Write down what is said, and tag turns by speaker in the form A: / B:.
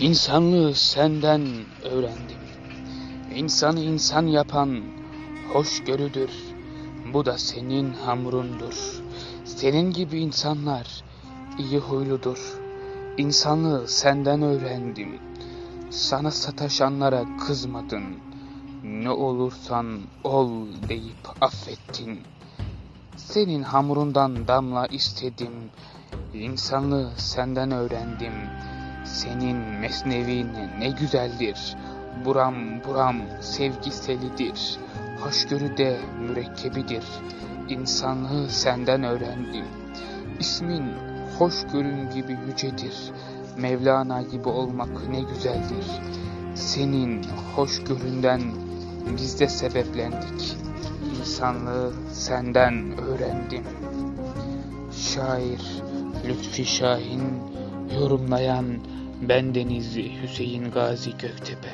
A: İnsanlığı senden öğrendim. İnsanı insan yapan hoşgörüdür. Bu da senin hamurundur. Senin gibi insanlar iyi huyludur. İnsanlığı senden öğrendim. Sana sataşanlara kızmadın. Ne olursan ol deyip affettin. Senin hamurundan damla istedim. İnsanlığı senden öğrendim. Senin mesnevin ne güzeldir. Buram buram sevgiselidir. Hoşgörü de mürekkebidir. İnsanlığı senden öğrendim. İsmin hoşgörün gibi yücedir. Mevlana gibi olmak ne güzeldir. Senin hoşgöründen biz de sebeplendik. İnsanlığı senden öğrendim. Şair Lütfi Şahin Yorumlayan bendeniz Hüseyin Gazi Göktepe